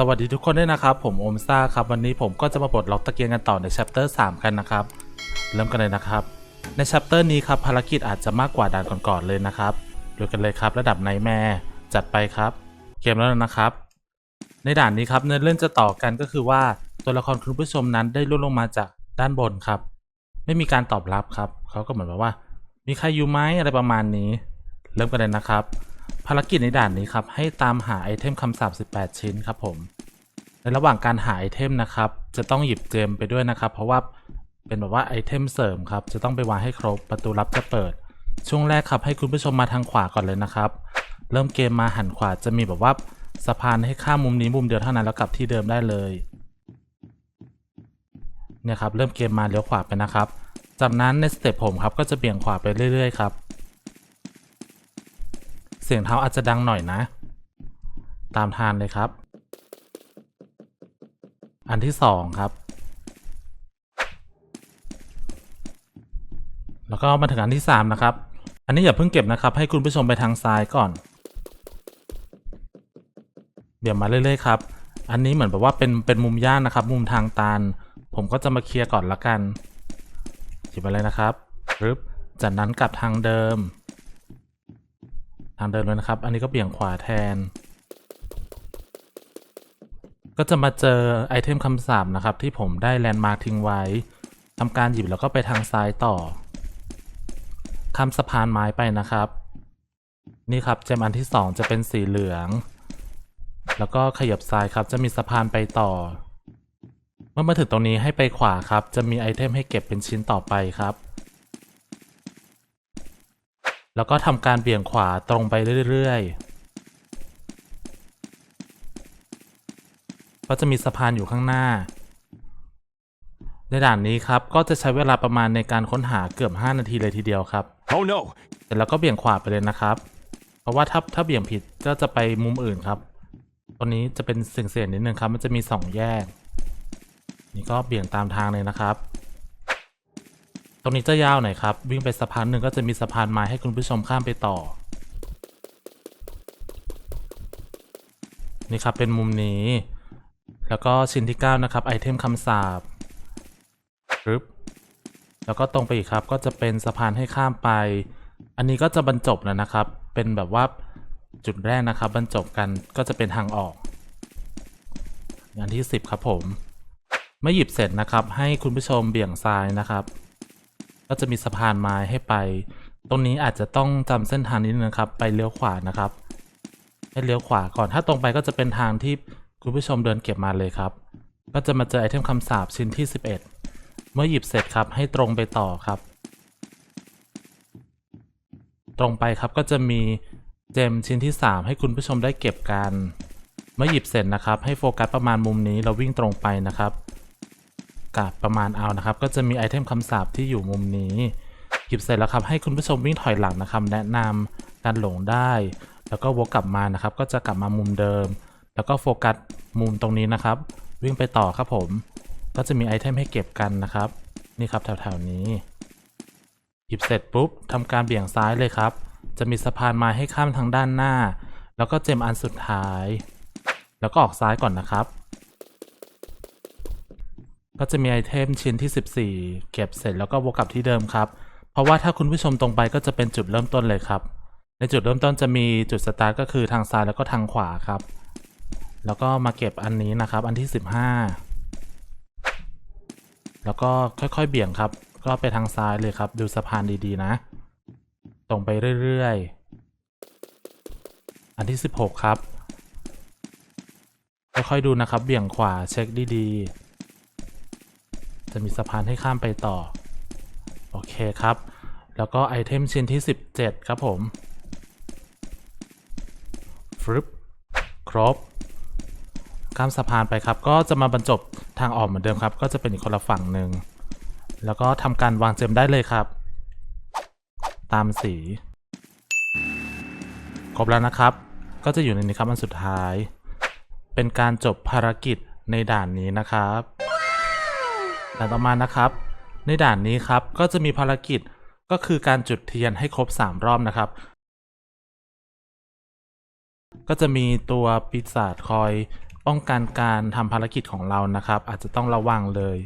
สวัสดีทุกคนด้วยนะครับ ผมโอมซ่าครับ วันนี้ผมก็จะมาปลดล็อกตะเกียงกันต่อใน chapter 3กันนะครับ เริ่มกันเลยนะครับ ใน chapter นี้ครับภารกิจอาจจะมากกว่าด่านก่อนๆเลยนะครับดูกันเลยครับ ระดับไนแม่จัดไปครับ เกมแล้วนะครับ ในด่านนี้ครับเนื้อเรื่องจะต่อกันก็คือว่าตัวละครคุณผู้ชมนั้นได้ล่วงลงมาจากด้านบนครับ ไม่มีการตอบรับครับเขาก็เหมือนแบบว่า มีใครอยู่ไหมอะไรประมาณนี้ เริ่มกันเลยนะครับ ภารกิจในด่านนี้ครับ ให้ตามหาไอเทมคำสาป18 ชิ้นครับผม ในระหว่างการหาไอเทมนะครับ จะต้องหยิบเจมไปด้วยนะครับ เพราะว่าเป็นแบบว่าไอเทมเสริมครับ จะต้องไปวางให้ครบ ประตูลับจะเปิด ช่วงแรกครับให้คุณผู้ชมมาทางขวาก่อนเลยนะครับ เริ่มเกมมาหันขวาจะมีแบบว่าสะพานให้ข้ามมุมนี้มุมเดียวเท่านั้นแล้วกลับที่เดิมได้เลย เนี่ยครับเริ่มเกมมาเลี้ยวขวาไปนะครับ จากนั้นในสเต็ปผมครับก็จะเบี่ยงขวาไปเรื่อยๆครับ เสียงเท้าอาจจะดังหน่อยนะ ตามทานเลยครับ อันที่สองครับ แล้วก็มาถึงอันที่สามนะครับ อันนี้อย่าเพิ่งเก็บนะครับ ให้คุณผู้ชมไปทางซ้ายก่อน เบี่ยงมาเรื่อยๆครับ อันนี้เหมือนแบบว่าเป็นเป็นมุมย่านนะครับ มุมทางตันผมก็จะมาเคลียร์ก่อนละกันหยิบไปเลยนะครับปึ๊บจากนั้นกลับทางเดิม ทางเดินเลยนะครับ อันนี้ก็เบี่ยงขวาแทน ก็จะมาเจอไอเทมคำสาปนะครับ ที่ผมได้แลนด์มาร์คทิ้งไว้ทำการหยิบแล้วก็ไปทางซ้ายต่อข้ามสะพานไม้ไปนะครับ นี่ครับเจมอันที่สองจะเป็นสีเหลือง แล้วก็ขยับซ้ายครับจะมีสะพานไปต่อ เมื่อมาถึงตรงนี้ให้ไปขวาครับ จะมีไอเทมให้เก็บเป็นชิ้นต่อไปครับ แล้วก็ทำการเบี่ยงขวาตรงไปเรื่อยๆ ก็จะมีสะพานอยู่ข้างหน้า ในด่านนี้ครับ ก็จะใช้เวลาประมาณในการค้นหาเกือบ 5 นาทีเลยทีเดียวครับ Oh no! เสร็จแล้วก็เบี่ยงขวาไปเลยนะครับ เพราะว่าถ้าถ้าเบี่ยงผิดก็จะไปมุมอื่นครับตรงนี้จะเป็นเสี่ยงๆนิดนึงครับ มันจะมีสองแยก นี่ก็เบี่ยงตามทางเลยนะครับ ตรงนี้จะยาวหน่อยครับ วิ่งไปสะพานหนึ่งก็จะมีสะพานไม้ให้คุณผู้ชมข้ามไปต่อ นี่ครับเป็นมุมนี้ แล้วก็ชิ้นที่ 9 นะครับ ไอเทมคำสาบปึ๊บแล้วก็ตรงไปอีกครับก็จะเป็นสะพานให้ข้ามไป อันนี้ก็จะบรรจบแล้วนะครับ เป็นแบบว่าจุดแรกนะครับ บรรจบกันก็จะเป็นทางออกอันที่ 10 ครับผม เมื่อหยิบเสร็จนะครับ ให้คุณผู้ชมเบี่ยงซ้ายนะครับ ก็จะมีสะพานไม้ให้ไป ตรงนี้อาจจะต้องจำเส้นทางนิดนึงนะครับ ไปเลี้ยวขวานะครับ ให้เลี้ยวขวาก่อนถ้าตรงไปก็จะเป็นทางที่คุณผู้ชมเดินเก็บมาเลยครับ ก็จะมาเจอไอเทมคำสาปชิ้นที่ 11 เมื่อหยิบเสร็จครับ ให้ตรงไปต่อครับ ตรงไปครับก็จะมีเจมชิ้นที่ 3 ให้คุณผู้ชมได้เก็บกัน เมื่อหยิบเสร็จนะครับ ให้โฟกัสประมาณมุมนี้เราวิ่งตรงไปนะครับ กับประมาณเอานะครับ ก็จะมีไอเทมคำสาปที่อยู่มุมนี้ หยิบเสร็จแล้วครับ ให้คุณผู้ชมวิ่งถอยหลังนะครับ แนะนำการหลงได้ แล้วก็วกกลับมานะครับ ก็จะกลับมามุมเดิม แล้วก็โฟกัสมุมตรงนี้นะครับ วิ่งไปต่อครับผม ก็จะมีไอเทมให้เก็บกันนะครับ นี่ครับแถวๆนี้ หยิบเสร็จปุ๊บทำการเบี่ยงซ้ายเลยครับ จะมีสะพานไม้ให้ข้ามทางด้านหน้า แล้วก็เจมอันสุดท้าย แล้วก็ออกซ้ายก่อนนะครับ ก็จะมีไอเทมชิ้นที่ 14 เก็บเสร็จแล้วก็วกกลับที่เดิมครับ เพราะว่าถ้าคุณผู้ชมตรงไปก็จะเป็นจุดเริ่มต้นเลยครับ ในจุดเริ่มต้นจะมีจุดสตาร์ทก็คือทางซ้ายแล้วก็ทางขวาครับ แล้วก็มาเก็บอันนี้นะครับ อันที่ 15 แล้วก็ค่อยๆเบี่ยงครับ ก็ไปทางซ้ายเลยครับ ดูสะพานดีๆนะ ตรงไปเรื่อยๆ อันที่ 16 ครับ ค่อยๆดูนะครับ เบี่ยงขวาเช็คดีๆ จะมีสะพานให้ข้ามไปต่อ โอเคครับ แล้วก็ไอเทมชิ้นที่ 17 ครับผมฟรึบครบข้ามสะพานไปครับ ก็จะมาบรรจบทางออกเหมือนเดิมครับ ก็จะเป็นอีกคนละฝั่งหนึ่ง แล้วก็ทำการวางเจมได้เลยครับ ตามสี ครบแล้วนะครับ ก็จะอยู่ในนี้ครับอันสุดท้าย เป็นการจบภารกิจในด่านนี้นะครับ ด่านต่อมานะครับ ในด่านนี้ครับก็จะมีภารกิจก็คือการจุดเทียนให้ครบ 3 รอบนะครับ ก็จะมีตัวปีศาจคอยป้องกันการทำภารกิจของเรานะครับ อาจจะต้องระวังเลย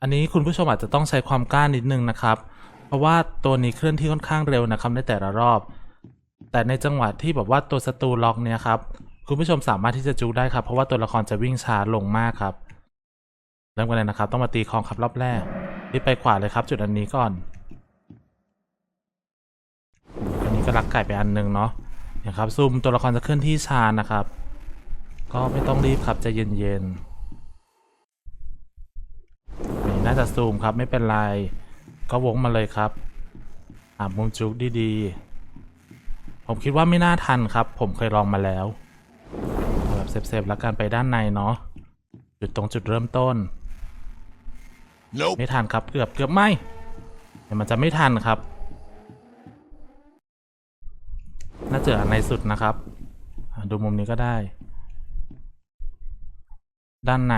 อันนี้คุณผู้ชมอาจจะต้องใช้ความกล้านิดนึงนะครับ เพราะว่าตัวนี้เคลื่อนที่ค่อนข้างเร็วนะครับในแต่ละรอบ แต่ในจังหวะที่แบบว่าตัวศัตรูล็อกเนี่ยครับคุณผู้ชมสามารถที่จะจูได้ครับ เพราะว่าตัวละครจะวิ่งช้าลงมากครับ เริ่มกันเลยนะครับ ต้องมาตีคองครับรอบแรกรีบไปขวาเลยครับ จุดอันนี้ก่อน อันนี้ก็ลักไก่ไปอันหนึ่งเนาะนะครับซูมตัวละครจะเคลื่อนที่ช้านะครับ ก็ไม่ต้องรีบครับจะเย็นๆนี่น่าจะซูมครับไม่เป็นไรก็วงมาเลยครับหามุมจุกดีๆ ผมคิดว่าไม่น่าทันครับ ผมเคยลองมาแล้วแบบเซฟๆแล้วกันไปด้านในเนาะจุดตรงจุดเริ่มต้น ไม่ทันครับ เกือบเกือบไม่เดี๋ยวมันจะไม่ทันครับ น่าจะอันในสุดนะครับ ดูมุมนี้ก็ได้ ด้านใน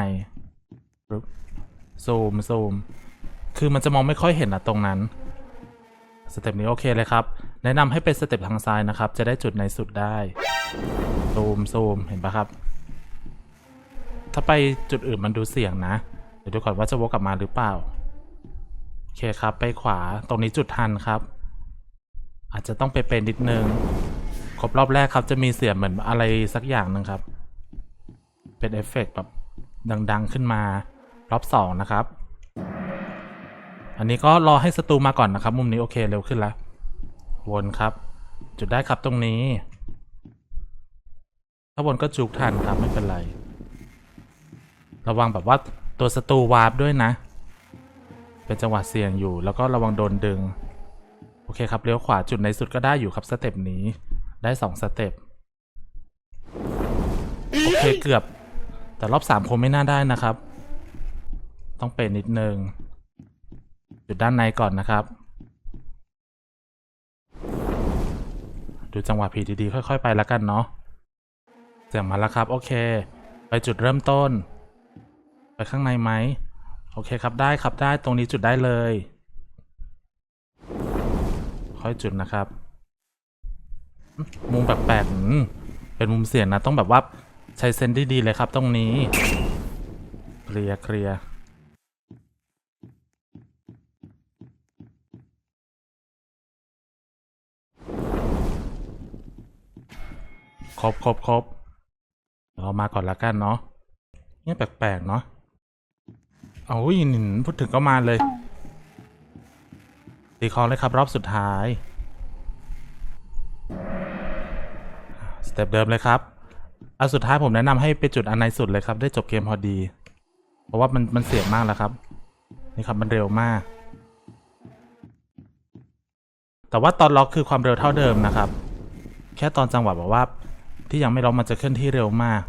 ซูมซูม คือมันจะมองไม่ค่อยเห็นอะตรงนั้น สเต็ปนี้โอเคเลยครับ แนะนำให้เป็นสเต็ปทางซ้ายนะครับ จะได้จุดในสุดได้ซูมซูมเห็นปะครับ ถ้าไปจุดอื่นมันดูเสี่ยงนะ ดี๋ยวดูก่อนว่าจะวกกลับมาหรือเปล่า โอเคครับไปขวาตรงนี้จุดทันครับ อาจจะต้องไปเป็นนิดนึง ครบรอบแรกครับจะมีเสียงเหมือนอะไรสักอย่างหนึ่งครับ เป็นเอฟเฟกต์แบบดัง ๆ ขึ้นมารอบสองนะครับ อันนี้ก็รอให้ศัตรูมาก่อนนะครับ มุมนี้โอเคเร็วขึ้นแล้ว วนครับ จุดได้ครับตรงนี้ ถ้าวนก็จุกทันครับไม่เป็นไร ระวังแบบว่า ตัวศัตรูวาร์ปด้วยนะ เป็นจังหวะเสี่ยงอยู่ แล้วก็ระวังโดนดึง โอเคครับเลี้ยวขวาจุดในสุดก็ได้อยู่ครับสเต็ปนี้ ได้สองสเต็ป โอเคเกือบ แต่รอบสามคงไม่น่าได้นะครับ ต้องเป็นนิดนึง จุดด้านในก่อนนะครับ ดูจังหวะผีดีๆค่อย ๆ ไปแล้วกันเนาะเสียงมาแล้วครับ โอเค ไปจุดเริ่มต้น ไปข้างในไหมโอเคครับได้ครับได้ตรงนี้จุดได้เลย ค่อยจุดนะครับ มุมแปลกๆเป็นมุมเสี่ยงนะ ต้องแบบว่าใช้เซนส์ดีเลยครับตรงนี้ เคลียร์เคลียร์ครบครบครบเรามาก่อนละกันเนาะเนี่ยแปลกๆเนาะ เอาอุ้ยนี่พูดถึงก็มาเลย ตีคองเลยครับ รอบสุดท้าย สเต็ปเดิมเลยครับอันสุดท้ายผมแนะนำให้ไปจุดอันในสุดเลยครับ ได้จบเกมพอดี เพราะว่ามันมันเสี่ยงมากแล้วครับ นี่ครับมันเร็วมาก แต่ว่าตอนล็อกคือความเร็วเท่าเดิมนะครับ แค่ตอนจังหวะแบบว่า ที่ยังไม่ล็อกมันจะเคลื่อนที่เร็วมาก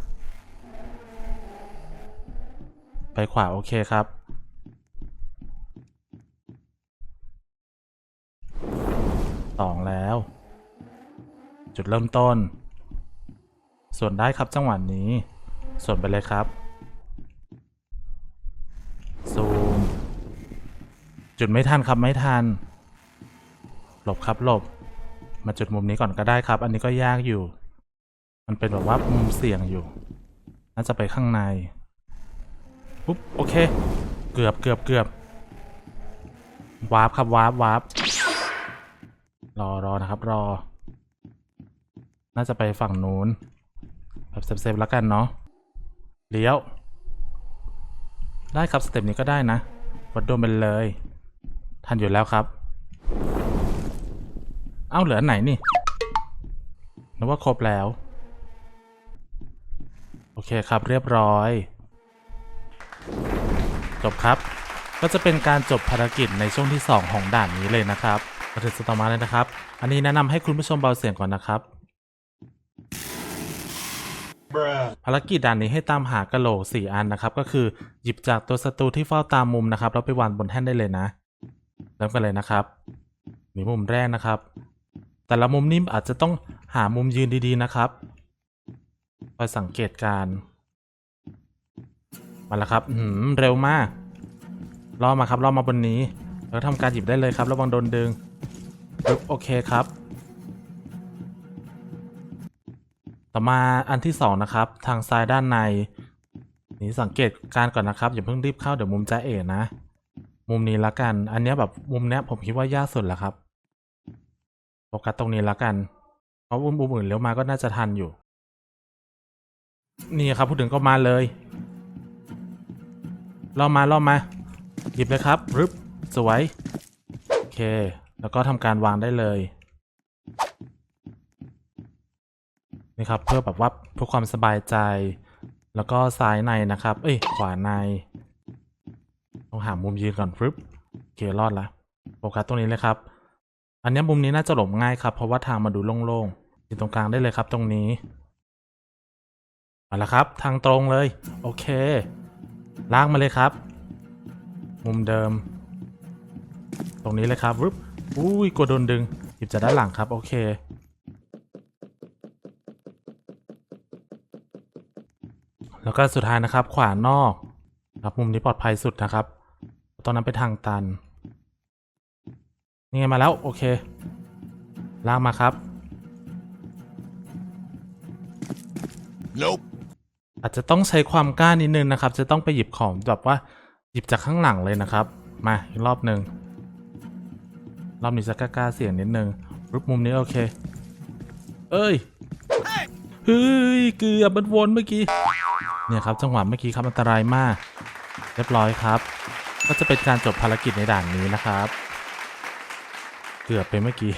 ไปขวาโอเคครับ สองแล้ว จุดเริ่มต้น ส่วนได้ครับจังหวะนี้ ส่วนไปเลยครับ ซูม จุดไม่ทันครับไม่ทัน หลบครับหลบ มาจุดมุมนี้ก่อนก็ได้ครับ อันนี้ก็ยากอยู่ มันเป็นแบบว่ามุมเสี่ยงอยู่ น่าจะไปข้างใน ปุ๊บโอเค เกือบเกือบเกือบวาร์ปครับวาร์ปวาร์ปรอรอนะครับ รอ น่าจะไปฝั่งนู้นแบบเซฟๆแล้วกันเนาะเลี้ยว ได้ครับสเต็ปนี้ก็ได้นะวัดโดนไปเลย ทันอยู่แล้วครับ เอ้าเหลือไหนนี่นึกว่าครบแล้ว โอเคครับเรียบร้อย จบครับ ก็จะเป็นการจบภารกิจในช่วงที่ 2 ของด่านนี้เลยนะครับมาถึงสตอมาเลยนะครับ อันนี้แนะนำให้คุณผู้ชมเบาเสียงก่อนนะครับ Bruh. ภารกิจด่านนี้ให้ตามหากะโหลกสี่อันนะครับ ก็คือหยิบจากตัวศัตรูที่เฝ้าตามมุมนะครับแล้วไปวางบนแท่นได้เลยนะเริ่มกันเลยนะครับ มีมุมแรกนะครับ แต่ละมุมนี่อาจจะต้องหามุมยืนดีๆนะครับคอยสังเกตการณ์ มาแล้วครับอื้อหือเร็วมากล่อมาครับล่อมาบนนี้ แล้วทำการหยิบได้เลยครับ ระวังโดนดึงปึ๊บโอเคครับตต่อมาอันที่สองนะครับ ทางซ้ายด้านใน นี่สังเกตการณ์ก่อนนะครับอย่าเพิ่งรีบเข้าเดี๋ยวมุมจะเอ๋นะ มุมนี้ละกัน อันเนี้ยแบบมุมเนี้ยผมคิดว่ายากสุดแล้วครับโฟกัสตรงนี้ละกัน เพราะมุมมุมอื่นเลี้ยวมาก็น่าจะทันอยู่ นี่ครับพูดถึงก็มาเลย ล่อมาล่อมา หยิบเลยครับรึบสวย โอเค แล้วก็ทำการวางได้เลยนี่ครับเพื่อแบบว่าเพื่อความสบายใจ แล้วก็ซ้ายในนะครับ เอ้ยขวาในต้องหามุมยืนก่อนปึ๊บโอเครอดละโฟกัสตรงนี้เลยครับ อันนี้มุมนี้น่าจะหลบง่ายครับ เพราะว่าทางมาดูโล่งๆยู่ตรงกลางได้เลยครับตรงนี้เอาละครับ ทางตรงเลย โอเค ลากมาเลยครับ มุมเดิม ตรงนี้เลยครับปึ๊บอุ้ยกลัวโดนดึงหยิบจากด้านหลังครับ โอเค แล้วก็สุดท้ายนะครับ ขวานอกครับมุมนี้ปลอดภัยสุดนะครับตรงนั้นเป็นทางตัน นี่ไงมาแล้ว โอเค ลากมาครับ Nope. อาจจะต้องใช้ความกล้านิดนึงนะครับ จะต้องไปหยิบของแบบว่าหยิบจากข้างหลังเลยนะครับ มาอีกรอบหนึ่งรอบนี้จะกล้าเสี่ยงนิดนึงรูปมุมนี้โอเค เอ้ยเฮ้ยเกือบมันวนเมื่อกี้เนี่ยครับจังหวะเมื่อกี้ครับอันตรายมาก เรียบร้อยครับ ก็จะเป็นการจบภารกิจในด่านนี้นะครับ เกือบไปเมื่อกี้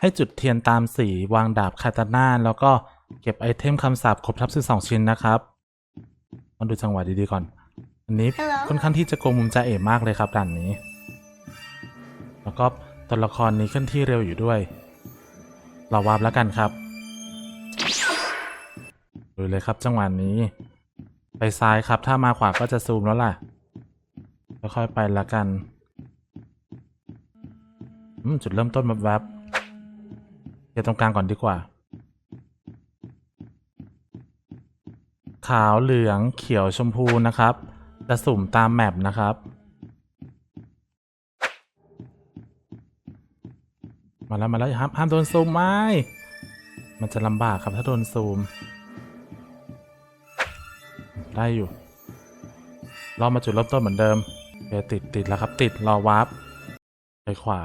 ให้จุดเทียนตามสีวางดาบคาตาน่าแล้วก็ เก็บไอเทมคำสาปครบทับ12 ชิ้นนะครับมาดูจังหวะดีๆก่อน อันนี้ Hello ค่อนข้างที่จะโกงมุมจ่าเอ๋มากเลยครับด่านนี้ แล้วก็ตัวละครนี้เคลื่อนที่เร็วอยู่ด้วย เราวาร์ปแล้วกันครับดูเลยครับจังหวะนี้ ไปซ้ายครับถ้ามาขวาก็จะซูมแล้วล่ะค่อยๆไปละกันอืมจุดเริ่มต้นแบบแวบๆเดี๋ยวตรงกลางก่อนดีกว่า ขาวเหลืองเขียวชมพูนะครับ จะสุ่มตามแมปนะครับ มาแล้วมาแล้วห้ามห้ามโดนซูมไม่ มันจะลำบากครับถ้าโดนซูม ได้อยู่รอมาจุดเริ่มต้นเหมือนเดิมเดี๋ยวติดติดแล้วครับติดรอวาร์ปไปขวา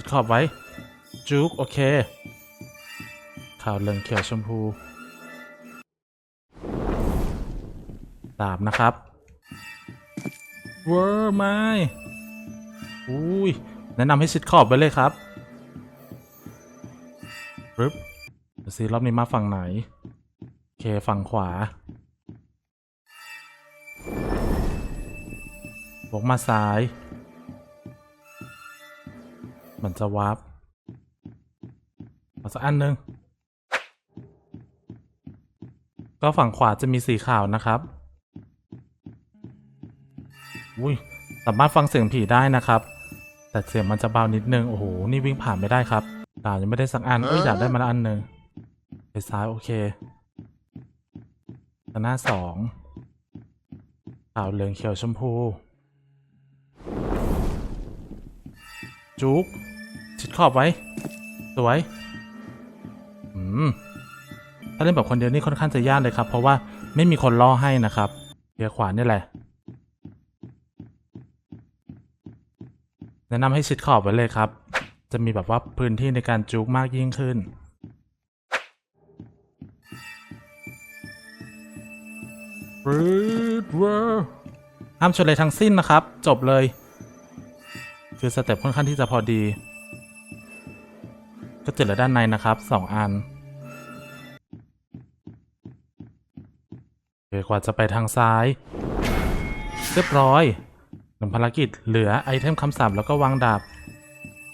ติดขอบไว้ จุกโอเค ขาวเหลืองเขียวชมพูดาบนะครับ เวอร์ไม่อุ้ย แนะนำให้ชิดขอบไปเลยครับปึ๊บสิรอบนี้มาฝั่งไหน โอเค ฝั่งขวาบวกมาซ้าย มันจะวาร์ปเอาสักอันหนึ่งก็ฝั่งขวาจะมีสีขาวนะครับ อุ้ย สามารถฟังเสียงผีได้นะครับ แต่เสียงมันจะเบานิดนึง โอ้โห นี่วิ่งผ่านไม่ได้ครับดาบยังไม่ได้สักอันเอ้ยดาบได้มาล้วอันหนึ่งไปซ้ายโอเคหน้าสองขาวเหลืองเขียวชมพู จุก ชิดขอบไว้ สวย อืม ถ้าเล่นแบบคนเดียวนี่ค่อนข้างจะยากเลยครับ เพราะว่าไม่มีคนล่อให้นะครับเดียขวานี่แหละ แนะนำให้ชิดขอบไว้เลยครับ จะมีแบบว่าพื้นที่ในการจุกมากยิ่งขึ้นปืดเวอร์ห้ามชนเลยทั้งสิ้นนะครับ จบเลย คือสเต็ปค่อนข้างที่จะพอดี ก็จุดเหลือด้านในนะครับสองอันโอเกว่าจะไปทางซ้าย เรียบร้อยหนึ่งภารกิจเหลือไอเทมคำสาปแล้วก็วางดาบ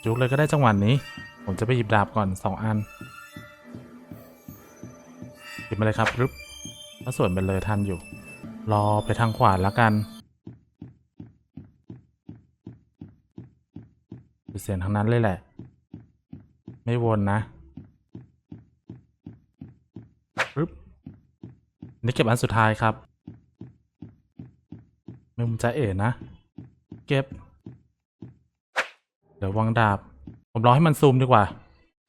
จุกเลยก็ได้จังหวะนี้ ผมจะไปหยิบดาบก่อนสองอัน หยิบมาเลยครับรึบแล้วส่วนไปเลยทันอยู่ รอไปทางขวาแล้วกันเสียงทางนั้นเลยแหละ ไม่วนนะนี่เก็บอันสุดท้ายครับไม่มุมจะเอ๋นะ เก็บ เดี๋ยววางดาบ ผมรอให้มันซูมดีกว่า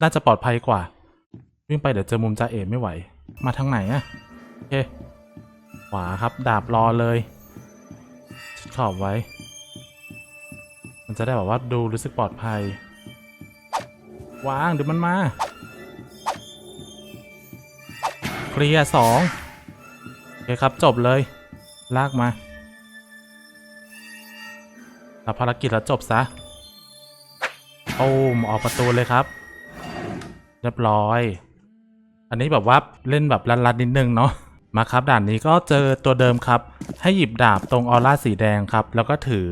น่าจะปลอดภัยกว่า วิ่งไปเดี๋ยวเจอมุมจะเอ๋ไม่ไหว มาทางไหนอะโอเค ขวาครับ ดาบรอเลยขอบไว้ มันจะได้แบบว่าดูรู้สึกปลอดภัย วางเดี๋ยวมันมา เคลียร์สองโอเคครับจบเลย ลากมารับภารกิจแล้วจบซะโอ้มออกประตูเลยครับ เรียบร้อย อันนี้แบบว่าเล่นแบบลันๆนิดนึงเนาะมาครับด่านนี้ก็เจอตัวเดิมครับ ให้หยิบดาบตรงออร่าสีแดงครับ แล้วก็ถือ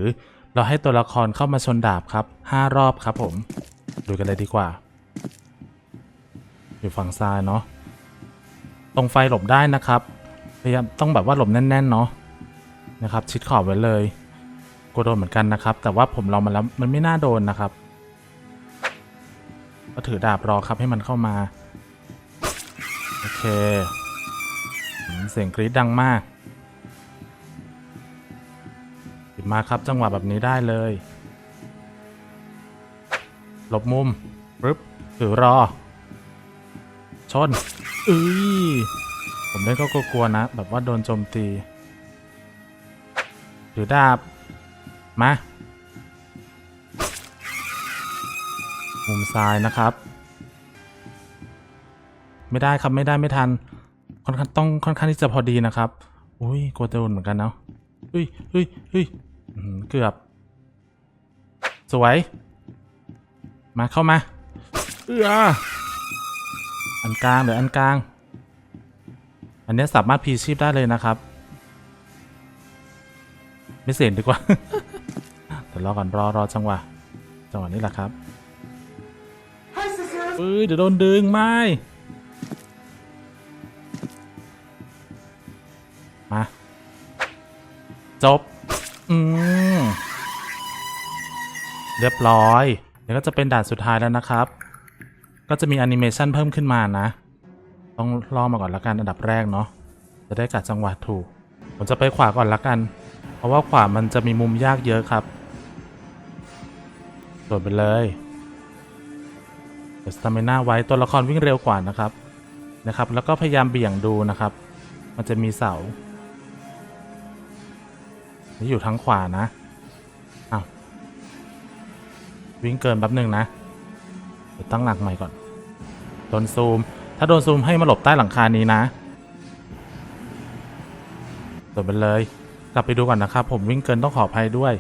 เราให้ตัวละครเข้ามาชนดาบครับห้ารอบครับผม ดูกันเลยดีกว่า อยู่ฝั่งซ้ายเนาะตรงไฟหลบได้นะครับพยายามต้องแบบว่าหลบแน่นๆเนาะนะครับ ชิดขอบไว้เลยกลัวโดนเหมือนกันนะครับ แต่ว่าผมลองมาแล้วมันไม่น่าโดนนะครับก็ถือดาบรอครับให้มันเข้ามา โอเค เสียงกรี๊ดดังมากหยิบมาครับจังหวะแบบนี้ได้เลย หลบมุมปึ๊บถือรอ ชนอุ้ยผมเล่นก็กลัวนะ แบบว่าโดนโจมตี ถือดาบ มา มุมซ้ายนะครับ ไม่ได้ครับไม่ได้ไม่ทัน ค่อนข้างต้องค่อนข้างที่จะพอดีนะครับ อุ้ยกลัวโดนเหมือนกันเนาะเฮ้ยเฮ้ยเฮ้ยเกือบ สวย มาเข้ามาเอื้ออันกลางหรืออันกลาง อันเนี้ยสามารถพีชีพได้เลยนะครับ ไม่เสี่ยงดีกว่าเดี๋ยวรอก่อนรอรอจังหวะจังหวะนี้แหละครับเอ้ยเดี๋ยวโดนดึงไม่มาจบ อืม เรียบร้อยเดี๋ยวก็จะเป็นด่านสุดท้ายแล้วนะครับ ก็จะมีแอนิเมชันเพิ่มขึ้นมานะ ต้องรอมาก่อนละกันอันดับแรกเนาะ จะได้กัดจังหวะถูก ผมจะไปขวาก่อนละกัน เพราะว่าขวามันจะมีมุมยากเยอะครับโดดไปเลยเดี๋ยวสตามิน่าไว้ตัวละครวิ่งเร็วกว่านะครับ นะครับ แล้วก็พยายามเบี่ยงดูนะครับ มันจะมีเสา นี่อยู่ทางขวานะ วิ่งเกินแป๊บหนึ่งนะตั้งหลักใหม่ก่อน โดนซูม ถ้าโดนซูมให้มาหลบใต้หลังคานี้นะโดดไปเลย กลับไปดูก่อนนะครับ ผมวิ่งเกินต้องขออภัยด้วย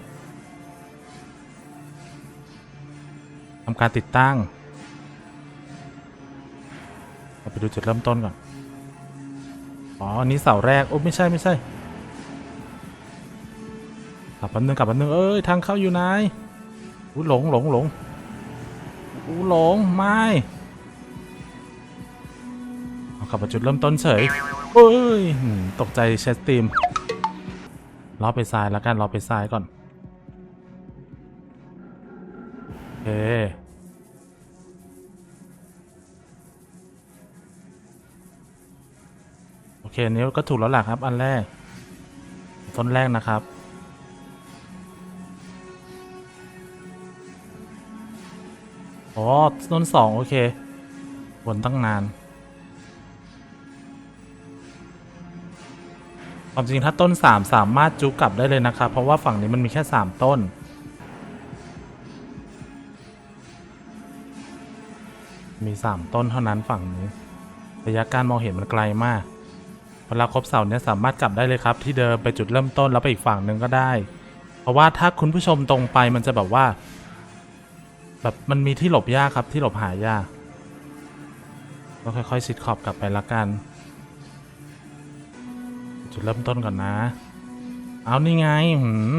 ทำการติดตั้งไปดูจุดเริ่มต้นก่อน อ๋อ อันนี้เสาแรก โอ้ไม่ใช่ไม่ใช่กลับแป๊บนึงกลับแป๊บนึงเอ้ย ทางเข้าอยู่ไหน อู้หลงหลงหลงอู้หลงไม่เอากลับมาจุดเริ่มต้นเฉยเอ้ยตกใจเชสตีมรอไปซ้ายแล้วกันรอไปซ้ายก่อนโอเคโอเคอันนี้ก็ถูกแล้วแหละครับ อันแรก ต้นแรกนะครับ ต้นสองโอเค วนตั้งนาน ความจริงถ้าต้นสามสามารถจุกกลับได้เลยนะครับ เพราะว่าฝั่งนี้มันมีแค่สามต้น มีสามต้นเท่านั้นฝั่งนี้ ระยะการมองเห็นมันไกลมากเวลาครบเสาเนี่ยสามารถกลับได้เลยครับที่เดิมไปจุดเริ่มต้นแล้วไปอีกฝั่งหนึ่งก็ได้ เพราะว่าถ้าคุณผู้ชมตรงไปมันจะแบบว่า แบบมันมีที่หลบยากครับที่หลบหายากก็ค่อยๆชิดขอบกลับไปละกัน จุดเริ่มต้นก่อนนะ เอานี่ไงหืม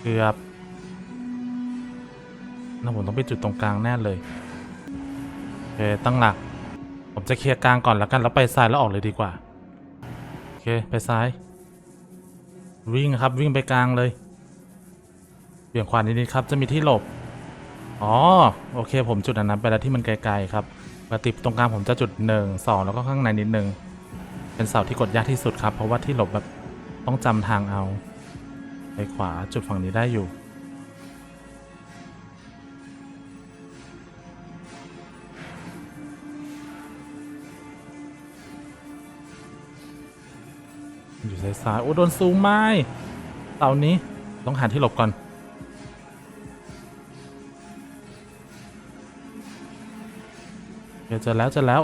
เกือบน่าผมต้องไปจุดตรงกลางแน่เลยโอเคตั้งหลัก ผมจะเคลียร์กลางก่อนละกันแล้วไปซ้ายแล้วออกเลยดีกว่า โอเคไปซ้าย วิ่งครับวิ่งไปกลางเลยเบี่ยงขวานิดๆครับจะมีที่หลบ อ๋อ โอเค ผมจุดอันนั้นไปแล้วที่มันไกลๆครับปกติตรงกลางผมจะจุดหนึ่งสองแล้วก็ข้างในนิดนึง เป็นเสาที่กดยากที่สุดครับ เพราะว่าที่หลบแบบต้องจำทางเอา ไปขวาจุดฝั่งนี้ได้อยู่ อยู่ซ้ายๆโอ้โดนซูมไหมเสานี้ต้องหาที่หลบก่อน เดี๋ยวจะแล้วเจะแล้ว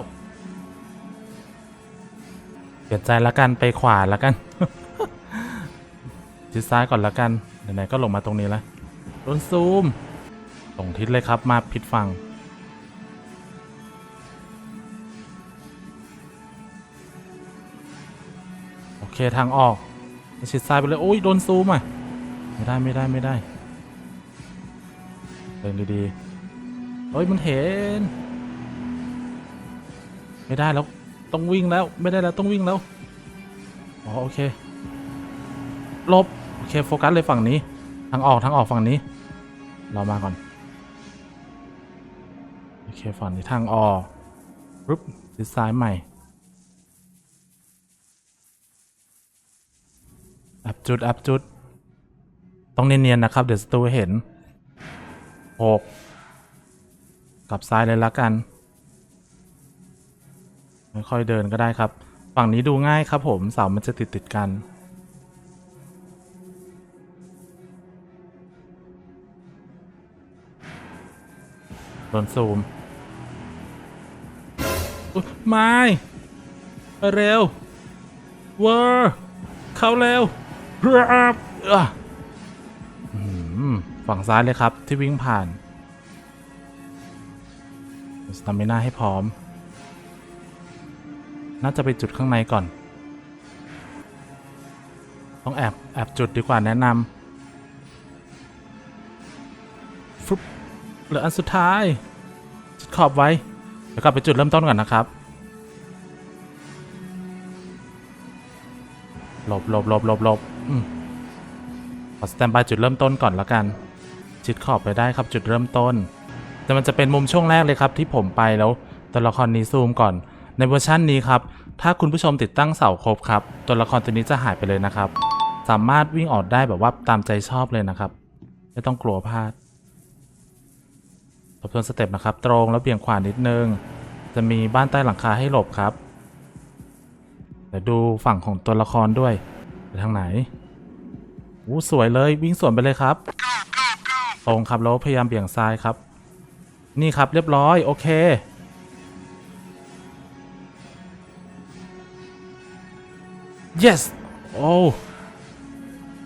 เปลี่ยนใจละกันไปขวาละกันทิศซ้ายก่อนละกันไหนๆก็ลงมาตรงนี้แล้วโดนซูมตรงทิศเลยครับมาผิดฝั่งโอเคทางออกชิดซ้ายไปเลยโอ้ยโดนซูมอะไม่ได้ไม่ได้ไม่ได้เดินดีๆเฮ้ยมันเห็น ไม่ได้แล้ว ต้องวิ่งแล้ว ไม่ได้แล้วต้องวิ่งแล้ว อ๋อโอเคลบโอเคโฟกัสเลยฝั่งนี้ ทางออกทางออกฝั่งนี้ เรามาก่อน โอเคฝั่งนี้ทางออกปึ๊บทิศซ้ายใหม่อัพจุดอัพจุด ต้องเนียนๆนะครับ เดี๋ยวศัตรูเห็นหกกลับซ้ายเลยละกัน ค่อยเดินก็ได้ครับ ฝั่งนี้ดูง่ายครับผมเสามันจะติดติดกัน โดนซูมไม่เร็ว เวอร์เข้าเร็วครับฝั่งซ้ายเลยครับที่วิ่งผ่านสตามิน่าให้พร้อม น่าจะไปจุดข้างในก่อน ต้องแอบแอบจุดดีกว่าแนะนำฟึบเหลืออันสุดท้ายจุดขอบไว้เดี๋ยวกลับไปจุดเริ่มต้นก่อนนะครับ หลบหลบหลบหลบหลบอืมขอสแตนบายจุดเริ่มต้นก่อนละกันชิดขอบไปได้ครับจุดเริ่มต้น แต่มันจะเป็นมุมช่วงแรกเลยครับที่ผมไปแล้วตัวละครนี้ซูมก่อน ในเวอร์ชันนี้ครับ ถ้าคุณผู้ชมติดตั้งเสาครบครับ ตัวละครตัวนี้จะหายไปเลยนะครับ สามารถวิ่งออกได้แบบว่าตามใจชอบเลยนะครับ ไม่ต้องกลัวพลาดทบทวนสเต็ปนะครับ ตรงแล้วเบี่ยงขวานิดนึง จะมีบ้านใต้หลังคาให้หลบครับ เดี๋ยวดูฝั่งของตัวละครด้วย ไปทางไหนอู้สวยเลยวิ่งสวนไปเลยครับ ตรงครับแล้วพยายามเบี่ยงซ้ายครับ นี่ครับเรียบร้อยโอเค yes โอ้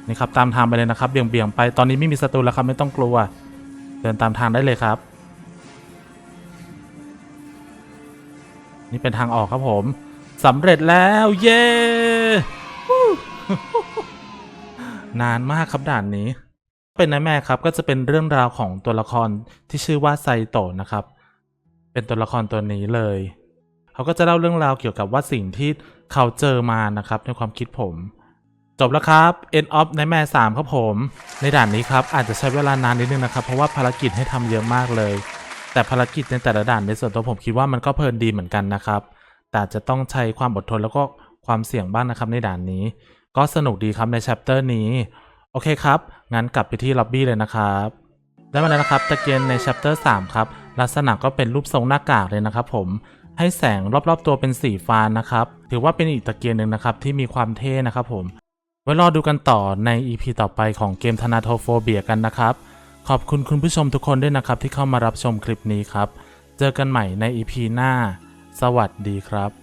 นี่ครับตามทางไปเลยนะครับเบี่ยงเบี่ยงไปตอนนี้ไม่มีศัตรูแล้วครับไม่ต้องกลัว เดินตามทางได้เลยครับ นี่เป็นทางออกครับผมสำเร็จแล้วเย้นานมากครับด่านนี้ เป็นนายแม่ครับก็จะเป็นเรื่องราวของตัวละครที่ชื่อว่าไซโตะนะครับ เป็นตัวละครตัวนี้เลย เขาก็จะเล่าเรื่องราวเกี่ยวกับว่าสิ่งที่เขาเจอมานะครับในความคิดผม จบแล้วครับ End of Nightmare 3ครับผม ในด่านนี้ครับอาจจะใช้เวลานานนิดนึงนะครับ เพราะว่าภารกิจให้ทำเยอะมากเลย แต่ภารกิจในแต่ละด่านในส่วนตัวผมคิดว่ามันก็เพลินดีเหมือนกันนะครับ แต่จะต้องใช้ความอดทนแล้วก็ความเสี่ยงบ้างนะครับในด่านนี้ ก็สนุกดีครับใน chapter นี้ โอเคครับ งั้นกลับไปที่ล็อบบี้เลยนะครับได้มาแล้วนะครับตะเกียงใน chapter 3ครับลักษณะก็เป็นรูปทรงหน้ากากเลยนะครับผม ให้แสงรอบๆตัวเป็นสีฟ้านะครับ ถือว่าเป็นอีกตะเกียงหนึ่งนะครับที่มีความเท่นะครับผม ไว้รอดูกันต่อใน EP ต่อไปของเกมธนาโทโฟเบียกันนะครับ ขอบคุณคุณผู้ชมทุกคนด้วยนะครับที่เข้ามารับชมคลิปนี้ครับ เจอกันใหม่ใน EP หน้า สวัสดีครับ